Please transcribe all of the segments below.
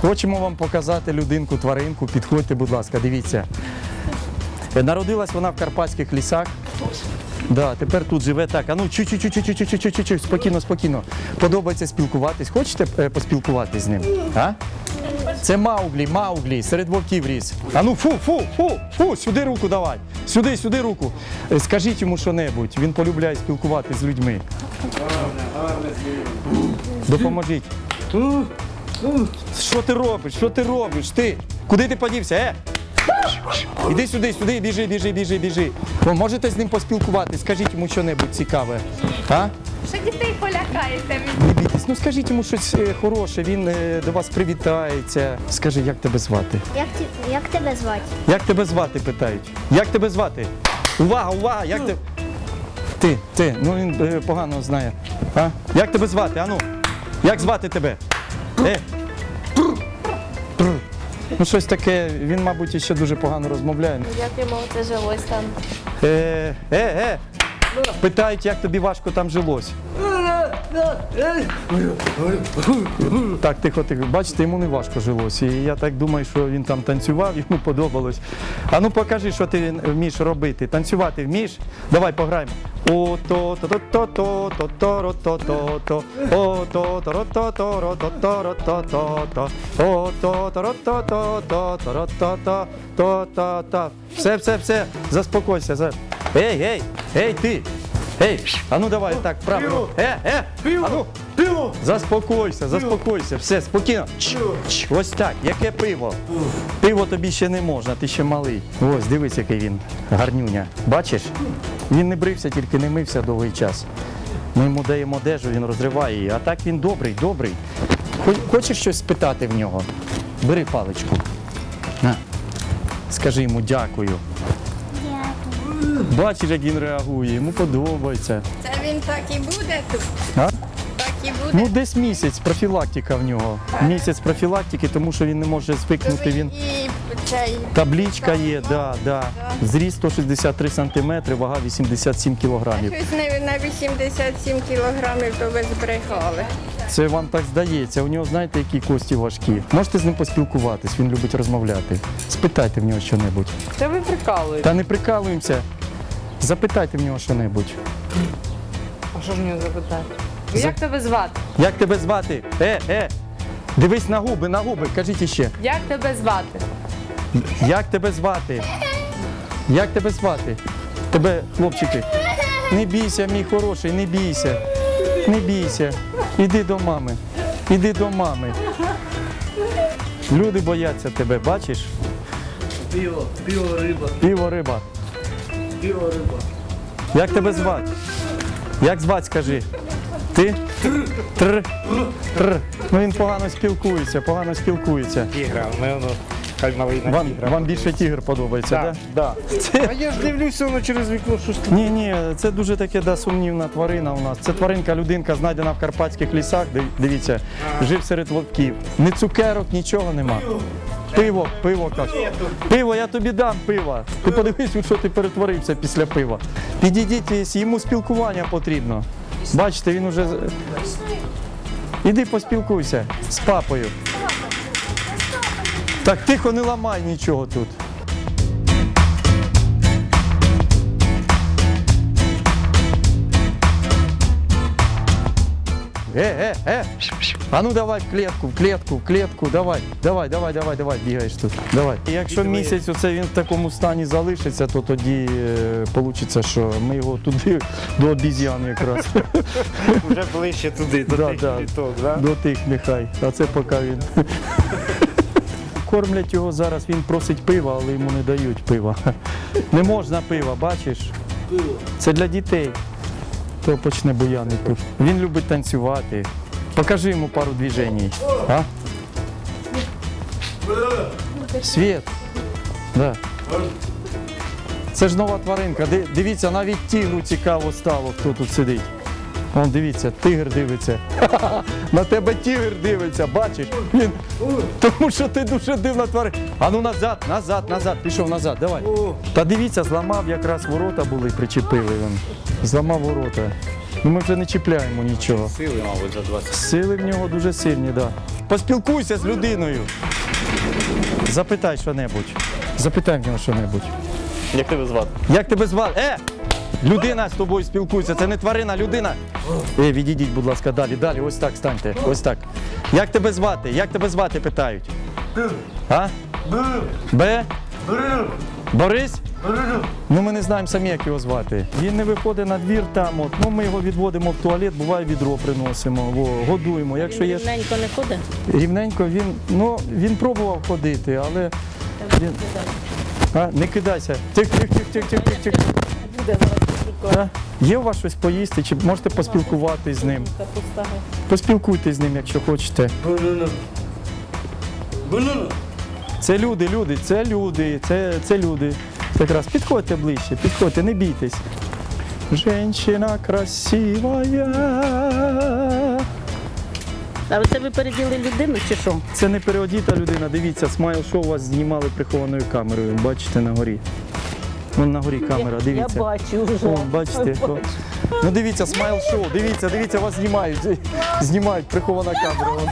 хочемо вам показати людинку, тваринку. Підходьте, будь ласка, дивіться. Народилась вона в карпатських лісах. Да, тепер тут живе так. А ну чу-чу-чу-чу-чу-чу-чу-чу, спокійно, спокійно. Подобається спілкуватись. Хочете е, поспілкуватись з ним? А? Це Мауглі, Мауглі, серед вовків ріс. А ну фу, фу, фу, фу, сюди руку давай. Сюди, сюди руку. Е, Скажіть йому що-небудь. Він полюбляє спілкуватись з людьми. Допоможіть. Що ти робиш? Що ти робиш? Ти? Куди ти подівся? Е? Іди сюди, сюди, біжи, біжи, біжи, біжи. Ви можете з ним поспілкуватись? Скажіть йому що-небудь цікаве. А? Що дітей полякаєте від Не бійтесь. Ну скажіть йому щось е, хороше, він е, до вас привітається. Скажи, як тебе звати? Як, ти, як тебе звати? Як тебе звати? питають. Як тебе звати? Увага, увага! Як ти. Ти, ти, ну він е, погано знає. А? Як тебе звати? Ану? Як звати тебе? Е? Ну щось таке, він, мабуть, ще дуже погано розмовляє. як йому це жилось там? Е, е, е. Питають, як тобі важко там жилось. Так, тихо, тихо. Бачите, йому не важко жилось. І я так думаю, що він там танцював, йому подобалось. А ну покажи, що ти вмієш робити. Танцювати вмієш? Давай пограємо. О, то то то то то то то то то О, то то то то то то то то то О, то то то то то то то то то то то Все, все, все. Заспокойся. за- Ей, ей, ей, ти. Ей, а ну давай так, правильно. Е, е, а ну. Пиво! Заспокойся, заспокойся, все, спокійно. Ось так, яке пиво? Пиво тобі ще не можна, ти ще малий. Ось, дивись, який він гарнюня. Бачиш? Він не брився, тільки не мився довгий час. Ми йому даємо одежу, він розриває її. А так він добрий, добрий. Хочеш щось спитати в нього? Бери паличку. На. Скажи йому дякую. Бачиш, як він реагує, йому подобається. Це він так і буде тут. А? Так і буде. Ну, десь місяць профілактика в нього. Місяць профілактики, тому що він не може звикнути. Він І цей таблічка є, да, да. Зріст 163 сантиметри, вага 87 кілограмів. щось на, на 87 кілограмів, то ви збрехали. Це вам так здається. У нього знаєте, які кості важкі. Можете з ним поспілкуватись, він любить розмовляти. Спитайте в нього що-небудь. Та ви прикалуєте. Та не прикалуємося. Запитайте в нього що-небудь. А що ж мені запитати? Як тебе звати? Як тебе звати? Е, е. Дивись на губи, на губи, кажіть іще. Як тебе звати? Як тебе звати? Як тебе звати? Тебе, хлопчики, не бійся, мій хороший, не бійся. Не бійся. Іди до мами. Іди до мами. Люди бояться тебе, бачиш? Пиво, пиво, риба, Піво риба. Пиво, риба. Як тебе звати? Як звати, скажи? Ти? Тр. Тр. Ну він погано спілкується, погано спілкується. Тігра, у мене хай на Вам, тігра. вам більше тігр подобається, так? Да, Да? да. Це... А я ж дивлюся воно через вікно, що ж тут. Ні, ні, це дуже таке да, сумнівна тварина у нас. Це тваринка, людинка, знайдена в карпатських лісах. Див- Дивіться, жив серед вовків. Ні цукерок, нічого нема. Пиво, пиво каже. Пиво, я тобі дам пиво. Ти подивись, у що ти перетворився після пива. Підійдіть, йому спілкування потрібно. Бачите, він уже. Іди поспілкуйся з папою. Так тихо не ламай нічого тут. Е, е, е. А ну давай в клітку, в клітку, в клітку, давай, давай, давай, давай, давай, бігаєш тут. Давай. І Якщо місяць оце він в такому стані залишиться, то тоді вийде, що ми його туди до обіз'ян якраз. Вже ближче туди, до Да, тих да. кліток, да? До тих нехай. А це поки він. Кормлять його зараз, він просить пива, але йому не дають пива. Не можна пива, бачиш? Це для дітей. То почне буянити. Він любить танцювати. Покажи йому пару движень. А? Світ. Да. Це ж нова тваринка. Дивіться, навіть тігру цікаво стало, хто тут сидить. Вон дивіться, тигр дивиться. На тебе тігр дивиться, бачиш? Він... Тому що ти дуже дивна тварина. А ну назад, назад, назад, пішов назад, давай. Та дивіться, зламав якраз ворота були, причепили він. Зламав ворота. Ну ми вже не чіпляємо нічого. Сили, мабуть, за 20. Сили в нього дуже сильні, так. Да. Поспілкуйся з людиною. Запитай що-небудь. Запитай в нього що-небудь. Як тебе звати? Як тебе звати? Е! Людина з тобою спілкується, це не тварина, людина. Е, відійдіть, будь ласка, далі, далі, ось так станьте. Ось так. Як тебе звати? Як тебе звати, питають? А? Б? Борис? Ну ми не знаємо самі, як його звати. Він не виходить на двір там. От. Ну, ми його відводимо в туалет, буває відро приносимо, во, годуємо. Якщо є Рівненько не ходить? рівненько, він, ну, він пробував ходити, але. Він... А, не кидайся. Тих, тих, тих, тих, тих, тих, тих. Буде зараз Є у вас щось поїсти, чи можете поспілкуватись з ним? Поспілкуйтесь з ним, якщо хочете. Це люди, люди, це люди, це, це люди. Якраз підходьте ближче, підходьте, не бійтесь. Женщина красивая. А ви це ви переділи людину чи що? Це не переодіта людина. Дивіться, смайл шоу вас знімали прихованою камерою. Бачите на горі. Вон на горі камера, дивіться. я бачу вже. Вон, бачите. О. Ну дивіться, смайл шоу, дивіться, дивіться, вас знімають. Знімають, прихована камера. Вон.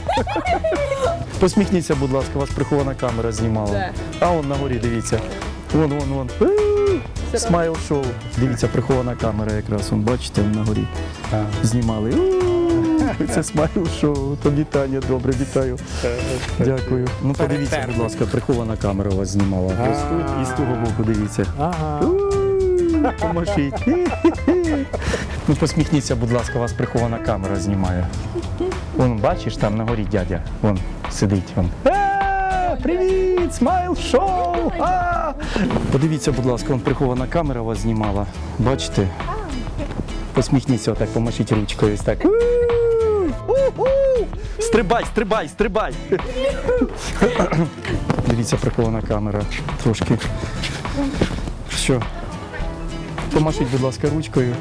Посміхніться, будь ласка, вас прихована камера знімала. А вон на горі, дивіться. Вон, вон, вон. Смайл шоу. Дивіться, прихована камера якраз. Вон, бачите, вон на горі. Знімали. Це смайл шоу. То вітання, добре, вітаю. Дякую. Ну подивіться, будь ласка, прихована камера вас знімала. Ось тут і з того боку дивіться. Поможіть. Ну посміхніться, будь ласка, вас прихована камера знімає. Вон, бачиш, там на горі дядя. Вон сидить. Вон. Привіт! Смайл шоу! Подивіться, будь ласка, вон прихована камера вас знімала. Бачите? Посміхніться, отак, помашіть ручкою. Ось так. Стрибай, стрибай, стрибай! Дивіться, прихована камера. Трошки. Що? Помашіть, будь ласка, ручкою.